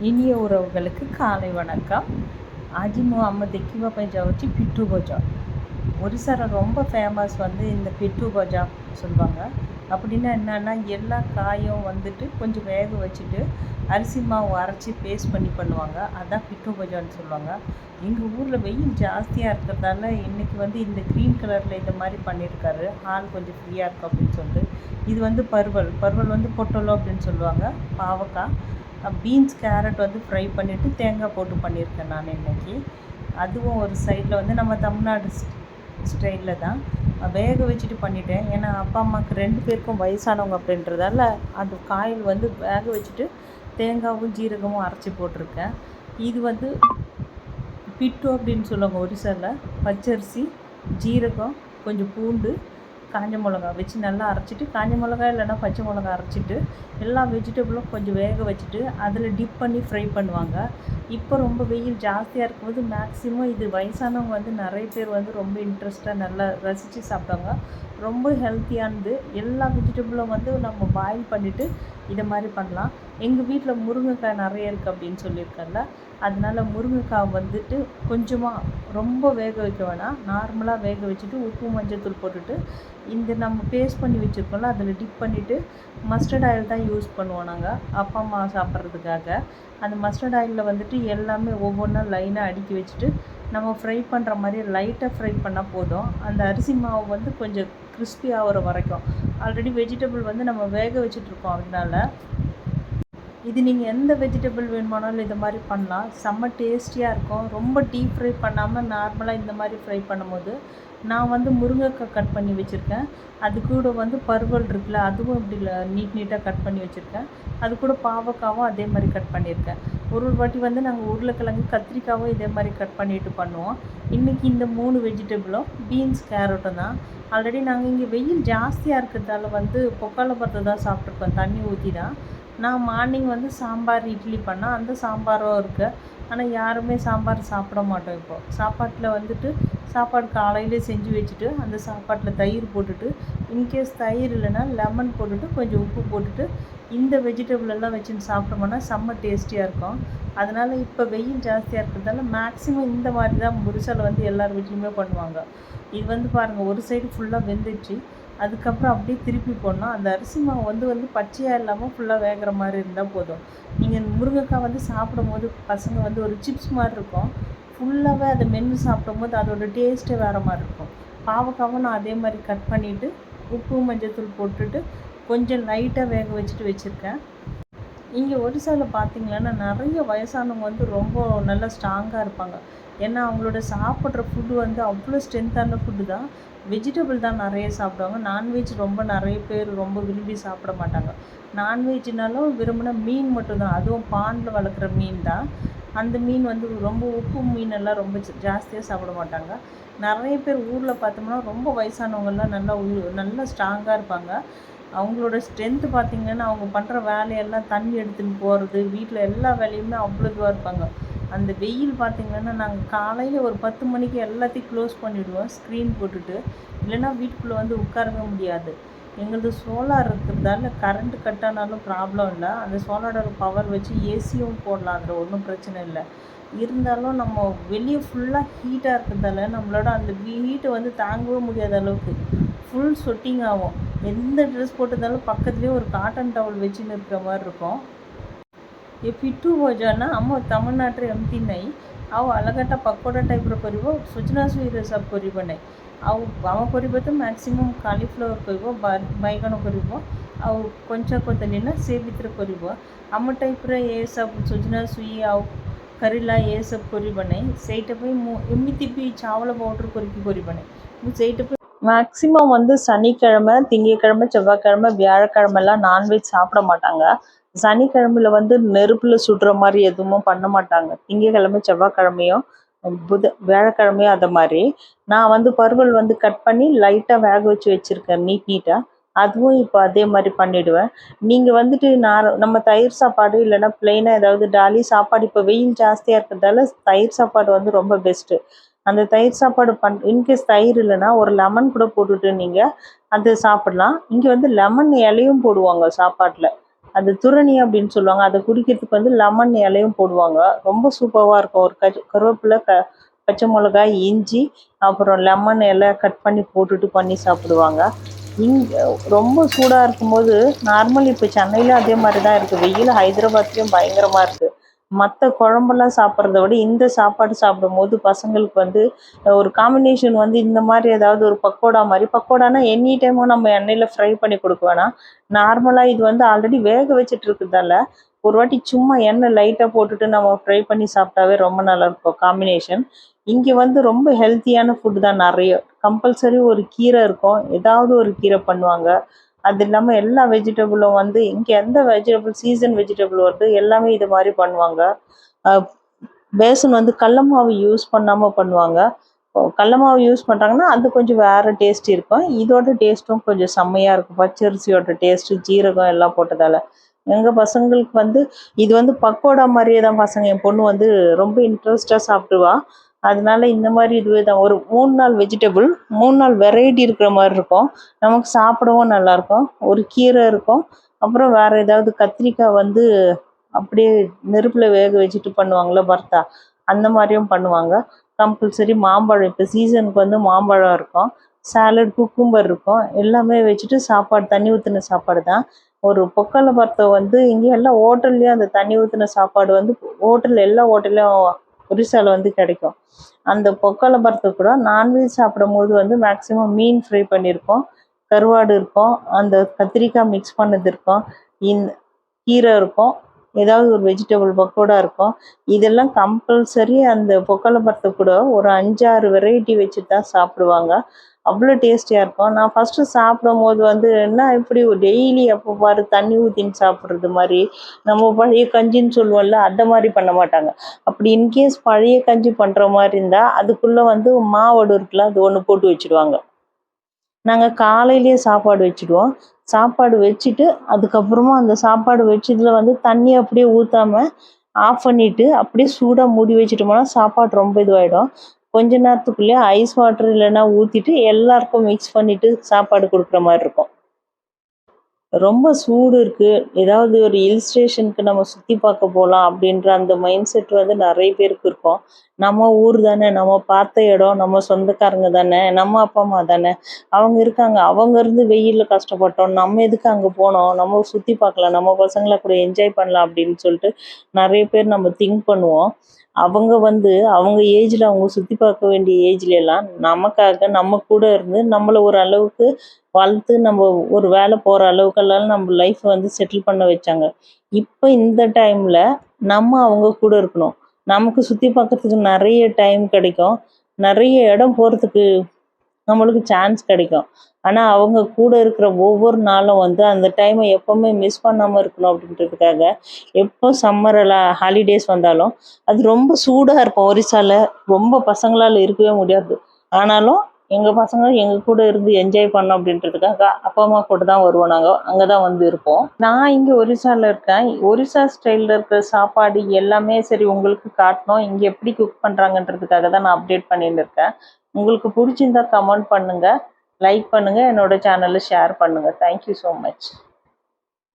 இனிய உறவுகளுக்கு காலை வணக்கம். அஜிமு அம்மது கிவபஜா வச்சு பிட்டு பஜா. ஒரிசால ரொம்ப ஃபேமஸ் வந்து இந்த பிட்டு பஜா சொல்லுவாங்க அப்படின்னா என்னென்னா எல்லா காயும் வந்துட்டு கொஞ்சம் வேக வச்சுட்டு அரிசி மாவு அரைச்சி பேஸ்ட் பண்ணி பண்ணுவாங்க. அதுதான் பிட்டு பஜான்னு சொல்லுவாங்க. எங்கள் ஊரில் வெயில் ஜாஸ்தியாக இருக்கிறதால இன்றைக்கி வந்து இந்த க்ரீன் கலரில் இந்த மாதிரி பண்ணியிருக்காரு ஹால் கொஞ்சம் ஃப்ரீயாக இருக்கும் அப்படின்னு சொல்லிட்டு. இது வந்து பருவல். பருவல் வந்து பொட்டலோ அப்படின்னு சொல்லுவாங்க. பாவக்காய். பீன்ஸ் கேரட் வந்து ஃப்ரை பண்ணிவிட்டு தேங்காய் போட்டு பண்ணியிருக்கேன் நான் இன்றைக்கி அதுவும் ஒரு சைடில் வந்து நம்ம தமிழ்நாடு ஸ்டைலில் தான். வேக வச்சுட்டு பண்ணிட்டேன். ஏன்னா அப்பா அம்மாவுக்கு ரெண்டு பேருக்கும் வயசானவங்க அப்படின்றதால அந்த காயில் வந்து வேக வச்சுட்டு தேங்காவும் ஜீரகமும் அரைச்சி போட்டிருக்கேன். இது வந்து பிட்டு அப்படின்னு சொல்லுவாங்க ஒரிசாவில் பச்சரிசி ஜீரகம் கொஞ்சம் பூண்டு காஞ்ச மிளகா வச்சு நல்லா அரைச்சிட்டு காஞ்ச மிளகா இல்லைன்னா பச்சை மிளகா அரைச்சிட்டு எல்லா வெஜிடபிளும் கொஞ்சம் வேக வச்சுட்டு அதில் டிப் பண்ணி ஃப்ரை பண்ணுவாங்க. இப்போ ரொம்ப வெயில் ஜாஸ்தியாக இருக்கும்போது மேக்ஸிமம் இது வயசானவங்க வந்து நிறைய பேர் வந்து ரொம்ப இன்ட்ரெஸ்ட்டாக நல்லா ரசித்து சாப்பிட்டாங்க ரொம்ப ஹெல்த்தியானது எல்லா வெஜிடபிளும் வந்து நம்ம பாயில் பண்ணிவிட்டு இதை மாதிரி பண்ணலாம். எங்கள் வீட்டில் முருங்கைக்காய் நிறைய இருக்குது அப்படின்னு சொல்லியிருக்கேன்ல அதனால முருங்கைக்காய் வந்துட்டு கொஞ்சமாக ரொம்ப வேக வைக்க வேணாம். நார்மலாக வேக வச்சுட்டு உப்பு மஞ்சள் போட்டுட்டு இந்த நம்ம பேஸ்ட் பண்ணி வச்சுருக்கோம்ல அதில் டிப் பண்ணிவிட்டு மஸ்டர்ட் ஆயில் தான் யூஸ் பண்ணுவோம் நாங்கள் அப்பா அம்மா சாப்பிட்றதுக்காக. அந்த மஸ்டர்ட் ஆயிலில் வந்துட்டு எல்லாமே ஒவ்வொன்றா லைனாக அடுக்கி வச்சுட்டு நம்ம ஃப்ரை பண்ணுற மாதிரி லைட்டாக ஃப்ரை பண்ணால் போதும். அந்த அரிசி மாவு வந்து கொஞ்சம் கிறிஸ்பி ஆகிற வரைக்கும். ஆல்ரெடி வெஜிடபிள் வந்து நம்ம வேக வச்சுட்ருக்கோம் அதனால. இது நீங்கள் எந்த வெஜிடபிள் வேணுமானாலும் இது மாதிரி பண்ணலாம். செம்ம டேஸ்டியாக இருக்கும். ரொம்ப டீப் ஃப்ரை பண்ணாமல் நார்மலாக இந்த மாதிரி ஃப்ரை பண்ணும்போது நான் வந்து முருங்கைக்காய் கட் பண்ணி வச்சுருக்கேன். அது கூட வந்து பருவல் இருக்குல்ல அதுவும் இப்படி நீட் நீட்டாக கட் பண்ணி வச்சுருக்கேன். அது கூட பாவக்காவும் அதே மாதிரி கட் பண்ணியிருக்கேன். ஒரு ஒரு வாட்டி வந்து நாங்கள் உருளைக்கிழங்கு கத்திரிக்காவும் இதே மாதிரி கட் பண்ணிட்டு பண்ணுவோம். இன்றைக்கி இந்த மூணு வெஜிடபிளும் பீன்ஸ் கேரட்டும் தான். ஆல்ரெடி நாங்கள் இங்கே வெயில் ஜாஸ்தியாக இருக்கிறதால வந்து பொக்கால பருத்து தான் சாப்பிட்ருக்கோம் தண்ணி ஊற்றி தான் நான் மார்னிங் வந்து சாம்பார் இட்லி பண்ணால் அந்த சாம்பாரும் இருக்குது ஆனால் யாருமே சாம்பார் சாப்பிட மாட்டோம் இப்போது சாப்பாட்டில் வந்துட்டு சாப்பாடு காலையிலே செஞ்சு வச்சுட்டு அந்த சாப்பாட்டில் தயிர் போட்டுட்டு இன்கேஸ் தயிர் இல்லைன்னா லெமன் போட்டுட்டு கொஞ்சம் உப்பு போட்டுட்டு இந்த வெஜிடபிள் எல்லாம் வச்சுன்னு சாப்பிட்டோம்னா செம்ம டேஸ்டியாக இருக்கும். அதனால் இப்போ வெயில் ஜாஸ்தியாக இருக்கிறதால மேக்ஸிமம் இந்த மாதிரி தான் முரிசலை வந்து எல்லார் வீட்லேயுமே பண்ணுவாங்க. இது வந்து பாருங்கள் ஒரு சைடு ஃபுல்லாக வெந்துச்சு அதுக்கப்புறம் அப்படியே திருப்பி போடணும். அந்த அரிசி மாவு வந்து வந்து பச்சையாக இல்லாமல் ஃபுல்லாக வேகிற மாதிரி இருந்தால் போதும். நீங்கள் முருங்கைக்காய் வந்து சாப்பிடும் போது பசங்க வந்து ஒரு சிப்ஸ் மாதிரி இருக்கும். ஃபுல்லாகவே அதை மென்று சாப்பிடும் போது அதோட டேஸ்ட்டே வேறு மாதிரி இருக்கும். பாவக்காவும் நான் அதே மாதிரி கட் பண்ணிவிட்டு உப்பு மஞ்சத்தூள் போட்டுட்டு கொஞ்சம் லைட்டாக வேக வச்சுட்டு வச்சுருக்கேன். இங்கே ஒரிசாவில் பார்த்தீங்கன்னா நிறைய வயசானவங்க வந்து ரொம்ப நல்லா ஸ்ட்ராங்காக இருப்பாங்க. ஏன்னா அவங்களோட சாப்பிட்ற ஃபுட்டு வந்து அவ்வளோ ஸ்ட்ரென்த்தான ஃபுட்டு தான். வெஜிடபிள் தான் நிறைய சாப்பிடுவாங்க. நான்வெஜ் ரொம்ப நிறைய பேர் ரொம்ப விரும்பி சாப்பிட மாட்டாங்க. நான்வெஜ்னாலும் விரும்பின மீன் மட்டும்தான். அதுவும் பாண்டில் வளர்க்குற மீன் தான். அந்த மீன் வந்து ரொம்ப உப்பு மீனெல்லாம் ரொம்ப ஜாஸ்தியாக சாப்பிட மாட்டாங்க. நிறைய பேர் ஊரில் பார்த்தோம்னா ரொம்ப வயசானவங்கெல்லாம் நல்லா நல்லா ஸ்ட்ராங்காக இருப்பாங்க. அவங்களோட ஸ்ட்ரென்த்து பார்த்திங்கன்னா அவங்க பண்ணுற வேலையெல்லாம் தண்ணி எடுத்துன்னு போகிறது வீட்டில் எல்லா வேலையுமே அவ்வளோ இதுவாக இருப்பாங்க. அந்த வெயில் பார்த்திங்கன்னா நாங்கள் காலையில் ஒரு பத்து மணிக்கு எல்லாத்தையும் க்ளோஸ் பண்ணிவிடுவோம் ஸ்க்ரீன் போட்டுட்டு. இல்லைன்னா வீட்டுக்குள்ளே வந்து உட்காரவே முடியாது. எங்களது சோலார் இருக்கிறதால கரண்ட் கட் ஆனாலும் ப்ராப்ளம் இல்லை. அந்த சோலாரோட பவர் வச்சு ஏசியும் போடலாம் அதில் ஒன்றும் பிரச்சனை இல்லை. இருந்தாலும் நம்ம வெளியே ஃபுல்லாக ஹீட்டாக இருக்கிறதால நம்மளோட அந்த ஹீட்டை வந்து தாங்கவே முடியாத அளவுக்கு ஃபுல் சொட்டிங் ஆகும். எந்த ட்ரெஸ் போட்டிருந்தாலும் பக்கத்துலேயே ஒரு காட்டன் டவல் வச்சுன்னு இருக்கிற மாதிரி இருக்கும். ଏ ପିଠୁ ଭଜା ଆମ ତାମିଲନାଡ଼ୁରେ ଏମିତି ନାହିଁ ଆଉ ଅଲଗାଟା ପକୋଡ଼ା ଟାଇପ୍ର କରିବ ସୁଜନା ଛୁଇଁରେ ସବୁ କରିବ ନାହିଁ ଆଉ ଆମ କରିବ ତ ମ୍ୟାକ୍ସିମମ୍ କାଲିଫ୍ଲାୱାର୍ କରିବ ବାଇଗଣ କରିବ ଆଉ କଞ୍ଚା କଦଳୀ ନା ସେ ଭିତରେ କରିବ ଆମ ଟାଇପ୍ର ଏସବୁ ସୁଜନା ଛୁଇଁ ଆଉ କରେଲା ଏସବୁ କରିବ ନାହିଁ ସେଇଟା ପାଇଁ ମୁଁ ଏମିତି ବି ଚାଉଳ ପାଉଡ଼ର୍ କରିକି କରିବ ନାହିଁ ମୁଁ ସେଇଟା ପାଇଁ மேக்ஸிமம் வந்து சனிக்கிழமை திங்கக்கிழமை செவ்வாய்க்கிழமை வியாழக்கிழமெல்லாம் நான்வெஜ் சாப்பிட மாட்டாங்க சனிக்கிழமையில வந்து நெருப்பில் சுடுற மாதிரி எதுவும் பண்ண மாட்டாங்க. திங்கக்கிழமை செவ்வாய்க்கிழமையும் புத வியாழக்கிழமையும் அதை மாதிரி. நான் வந்து பருவல் வந்து கட் பண்ணி லைட்டாக வேக வச்சு வச்சுருக்கேன் நீட் நீட்டாக அதுவும் இப்போ அதே மாதிரி பண்ணிவிடுவேன் நீங்கள் வந்துட்டு நான் நம்ம தயிர் சாப்பாடு இல்லைன்னா பிளெயினாக ஏதாவது டாலி சாப்பாடு இப்போ வெயில் ஜாஸ்தியாக இருக்கிறதால தயிர் சாப்பாடு வந்து ரொம்ப பெஸ்ட்டு அந்த தயிர் சாப்பாடு பண் இன்கேஸ் தயிர் இல்லைன்னா ஒரு லெமன் கூட போட்டுட்டு நீங்கள் அது சாப்பிட்லாம். இங்கே வந்து லெமன் இலையும் போடுவாங்க சாப்பாட்டில். அது துரணி அப்படின்னு சொல்லுவாங்க. அதை குடிக்கிறதுக்கு வந்து லெமன் இலையும் போடுவாங்க. ரொம்ப சூப்பராக இருக்கும். ஒரு கஜ் கருவேப்பிலை க பச்சை மிளகாய் இஞ்சி அப்புறம் லெமன் இலை கட் பண்ணி போட்டுட்டு பண்ணி சாப்பிடுவாங்க. இங்கே ரொம்ப சூடாக இருக்கும்போது நார்மல் இப்போ சென்னையில் அதே மாதிரி தான் இருக்குது வெயில் ஹைதராபாத்லேயும் பயங்கரமாக இருக்குது மற்ற குழம்பெல்லாம் சாப்பிட்றத விட இந்த சாப்பாடு சாப்பிடும்போது பசங்களுக்கு வந்து ஒரு காம்பினேஷன் வந்து இந்த மாதிரி ஏதாவது ஒரு பக்கோடா மாதிரி பக்கோடானா எனி டைமும் நம்ம எண்ணெயில் ஃப்ரை பண்ணி கொடுக்க வேணாம். நார்மலாக இது வந்து ஆல்ரெடி வேக வச்சுட்டு இருக்கிறதால ஒரு வாட்டி சும்மா எண்ணெய் லைட்டாக போட்டுட்டு நம்ம ஃப்ரை பண்ணி சாப்பிட்டாவே ரொம்ப நல்லா இருக்கும் காம்பினேஷன் இங்கே வந்து ரொம்ப ஹெல்த்தியான ஃபுட் தான் நிறைய. கம்பல்சரி ஒரு கீரை இருக்கும். ஏதாவது ஒரு கீரை பண்ணுவாங்க. அது இல்லாமல் எல்லா வெஜிடபிளும் வந்து இங்கே எந்த வெஜிடபிள் சீசன் வெஜிடபிள் வருது எல்லாமே இது மாதிரி பண்ணுவாங்க. பேசன் வந்து கடல மாவு யூஸ் பண்ணாமல் பண்ணுவாங்க. கடல மாவு யூஸ் பண்ணுறாங்கன்னா அது கொஞ்சம் வேறு டேஸ்ட் இருக்கும். இதோட டேஸ்ட்டும் கொஞ்சம் செம்மையாக இருக்கும். பச்சரிசியோட டேஸ்ட்டு ஜீரகம் எல்லாம் போட்டதால். எங்கள் பசங்களுக்கு வந்து இது வந்து பக்கோடா மாதிரியே தான் பசங்க. என் பொண்ணு வந்து ரொம்ப இன்ட்ரெஸ்டாக சாப்பிடுவா. அதனால இந்த மாதிரி இதுவே தான் ஒரு மூணு நாள் வெஜிடபிள் மூணு நாள் வெரைட்டி இருக்கிற மாதிரி இருக்கும். நமக்கு சாப்பிடவும் நல்லாயிருக்கும் ஒரு கீரை இருக்கும். அப்புறம் வேறு ஏதாவது கத்திரிக்காய் வந்து அப்படியே நெருப்பில் வேக வச்சுட்டு பண்ணுவாங்களே பர்த்தா அந்த மாதிரியும் பண்ணுவாங்க. கம்பல்சரி மாம்பழம் இப்போ சீசனுக்கு வந்து மாம்பழம் இருக்கும். சாலட் குக்கும்பர் இருக்கும். எல்லாமே வச்சுட்டு சாப்பாடு தண்ணி ஊற்றின சாப்பாடு தான். ஒரு பொக்கலை பர்த்தை வந்து இங்கே எல்லாம் ஹோட்டல்லையும் அந்த தண்ணி ஊற்றின சாப்பாடு வந்து ஹோட்டல் எல்லா ஹோட்டல்லையும் ஒரிசாவில் வந்து கிடைக்கும். அந்த பொக்கல பர்த்தை கூட நான்வெஜ் சாப்பிடும் போது வந்து மேக்ஸிமம் மீன் ஃப்ரை பண்ணியிருக்கோம். கருவாடு இருக்கும். அந்த கத்திரிக்காய் மிக்ஸ் பண்ணது இருக்கும். இந்த கீரை இருக்கும். ஏதாவது ஒரு வெஜிடபிள் பக்கோடா இருக்கும். இதெல்லாம் கம்பல்சரி அந்த பொக்கல பர்த்தை கூட ஒரு அஞ்சாறு வெரைட்டி வச்சு தான் சாப்பிடுவாங்க. அவ்வளோ டேஸ்டியாக இருக்கும். நான் ஃபஸ்ட்டு சாப்பிடும் போது வந்து என்ன இப்படி டெய்லி அப்போ பாரு தண்ணி ஊற்றின்னு சாப்பிட்றது மாதிரி நம்ம பழைய கஞ்சின்னு சொல்லுவோம்ல அந்த மாதிரி பண்ண மாட்டாங்க. அப்படி இன்கேஸ் பழைய கஞ்சி பண்ணுற மாதிரி இருந்தால் அதுக்குள்ளே வந்து மாவடு இருக்குல்ல அது ஒன்று போட்டு வச்சுடுவாங்க. நாங்கள் காலையிலேயே சாப்பாடு வச்சுடுவோம். சாப்பாடு வச்சுட்டு அதுக்கப்புறமா அந்த சாப்பாடு வச்சதுல வந்து தண்ணி அப்படியே ஊற்றாம ஆஃப் பண்ணிவிட்டு அப்படியே சூடாக மூடி வச்சுட்டோம்னா சாப்பாடு ரொம்ப இதுவாகிடும் கொஞ்ச நேரத்துக்குள்ளேயே ஐஸ் வாட்டர் இல்லைன்னா ஊற்றிட்டு எல்லாருக்கும் மிக்ஸ் பண்ணிவிட்டு சாப்பாடு கொடுக்குற மாதிரி இருக்கும். ரொம்ப சூடு இருக்குது ஏதாவது ஒரு ஹில் ஸ்டேஷனுக்கு நம்ம சுற்றி பார்க்க போகலாம் அப்படின்ற அந்த மைண்ட் செட் வந்து நிறைய பேருக்கு இருக்கும். நம்ம ஊர் தானே நம்ம பார்த்த இடம் நம்ம சொந்தக்காரங்க தானே நம்ம அப்பா அம்மா தானே. அவங்க இருக்காங்க. அவங்க இருந்து வெயிலில் கஷ்டப்பட்டோம். நம்ம எதுக்கு அங்கே போனோம்? நம்ம சுற்றி பார்க்கலாம். நம்ம பசங்களை கூட என்ஜாய் பண்ணலாம் அப்படின்னு சொல்லிட்டு நிறைய பேர் நம்ம திங்க் பண்ணுவோம். அவங்க வந்து அவங்க ஏஜில் அவங்க சுற்றி பார்க்க வேண்டிய ஏஜ்ல எல்லாம் நமக்காக நம்ம கூட இருந்து நம்மளை ஒரு அளவுக்கு வளர்த்து நம்ம ஒரு வேலை போகிற அளவுக்கெல்லாம் நம்ம லைஃப் வந்து செட்டில் பண்ண வச்சாங்க. இப்போ இந்த டைமில் நம்ம அவங்க கூட இருக்கணும். நமக்கு சுற்றி பார்க்கறதுக்கு நிறைய டைம் கிடைக்கும். நிறைய இடம் போகிறதுக்கு நம்மளுக்கு சான்ஸ் கிடைக்கும். ஆனால் அவங்க கூட இருக்கிற ஒவ்வொரு நாளும் வந்து அந்த டைமை எப்போவுமே மிஸ் பண்ணாமல் இருக்கணும் அப்படின்றதுக்காக எப்போ சம்மர் ஹாலிடேஸ் வந்தாலும் அது ரொம்ப சூடாக இருக்கும். ஒரிசால ரொம்ப பசங்களால் இருக்கவே முடியாது. ஆனாலும் எங்கள் பசங்க எங்கள் கூட இருந்து என்ஜாய் பண்ணோம் அப்படின்றதுக்காக அப்பா அம்மா கூட தான் வருவோம் நாங்கள் அங்கே தான் வந்து இருப்போம். நான் இங்கே ஒரிசாவில் இருக்கேன். ஒரிசா ஸ்டைலில் இருக்கிற சாப்பாடு எல்லாமே சரி உங்களுக்கு காட்டணும். இங்கே எப்படி குக் பண்ணுறாங்கன்றதுக்காக தான் நான் அப்டேட் பண்ணிட்டு இருக்கேன். உங்களுக்கு பிடிச்சிருந்தா கமெண்ட் பண்ணுங்கள் லைக் பண்ணுங்கள் என்னோட சேனலை ஷேர் பண்ணுங்கள் தேங்க்யூ ஸோ மச்